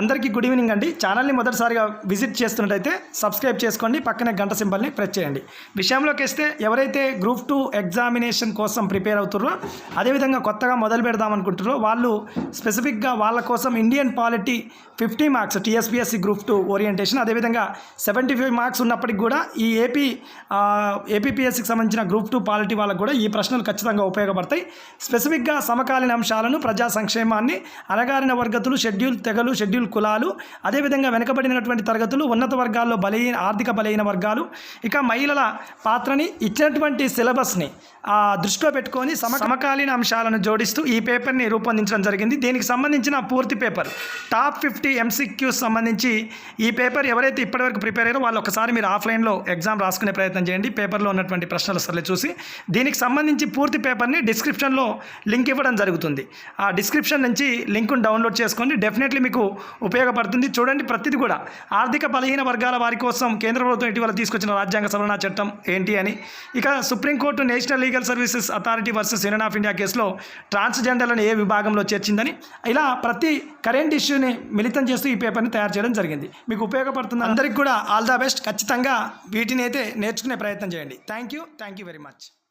అందరికీ good evening అండి. ఛానల్ని మొదటిసారిగా విజిట్ చేస్తున్నట్టయితే సబ్స్క్రైబ్ చేసుకోండి. పక్కనే గంట సింబల్ని ప్రెస్ చేయండి. విషయంలోకి వస్తే ఎవరైతే గ్రూప్ టూ ఎగ్జామినేషన్ కోసం ప్రిపేర్ అవుతారో అదేవిధంగా కొత్తగా మొదలు పెడదామనుకుంటారో వాళ్ళు స్పెసిఫిక్గా వాళ్ళ కోసం Indian polity fifty marks TSPSC group two orientation అదేవిధంగా సెవెంటీ ఫైవ్ మార్క్స్ ఉన్నప్పటికి కూడా ఈ ఏపీ ఏపీపీఎస్సికి సంబంధించిన గ్రూప్ టూ పాలిటీ వాళ్ళకు కూడా ఈ ప్రశ్నలు ఖచ్చితంగా ఉపయోగపడతాయి. స్పెసిఫిక్గా సమకాలీన అంశాలను ప్రజా సంక్షేమాన్ని అణగారిన వర్గతులు షెడ్యూల్ తెగలు షెడ్యూల్ కులాలు అదేవిధంగా వెనుకబడినటువంటి తరగతులు ఉన్నత వర్గాల్లో బలహీన ఆర్థిక బలహీన వర్గాలు. ఇక మహిళల పాత్రని ఇచ్చినటువంటి సిలబస్ని ఆ, దృష్టిలో పెట్టుకొని సమ సమకాలీన అంశాలను జోడిస్తూ ఈ పేపర్ని రూపొందించడం జరిగింది. దీనికి సంబంధించిన పూర్తి పేపర్ టాప్ ఫిఫ్టీ ఎంసీక్యూస్ సంబంధించి ఈ పేపర్ ఎవరైతే ఇప్పటివరకు ప్రిపేర్ అయ్యారో వాళ్ళు ఒకసారి మీరు ఆఫ్లైన్లో ఎగ్జామ్ రాసుకునే ప్రయత్నం చేయండి. పేపర్లో ఉన్నటువంటి ప్రశ్నలు సరే చూసి దీనికి సంబంధించి పూర్తి పేపర్ని డిస్క్రిప్షన్లో లింక్ ఇవ్వడం జరుగుతుంది. ఆ డిస్క్రిప్షన్ నుంచి లింక్ను డౌన్లోడ్ చేసుకోండి. డెఫినెట్లీ మీకు ఉపయోగపడుతుంది. చూడండి ప్రతిదీ కూడా. ఆర్థిక బలహీన వర్గాల వారి కోసం కేంద్ర ప్రభుత్వం ఇటీవల తీసుకొచ్చిన రాజ్యాంగ సవరణ చట్టం ఏంటి అని. ఇక supreme court national legal services authority versus union of India కేసులో ట్రాన్స్జెండర్లను ఏ విభాగంలో చేర్చిందని. ఇలా ప్రతి కరెంట్ ఇష్యూని మిళితం చేస్తూ ఈ పేపర్ని తయారు చేయడం జరిగింది. మీకు ఉపయోగపడుతుంది అందరికీ కూడా ఆల్ ద బెస్ట్. ఖచ్చితంగా వీటిని అయితే నేర్చుకునే ప్రయత్నం చేయండి. Thank you. Thank you very much.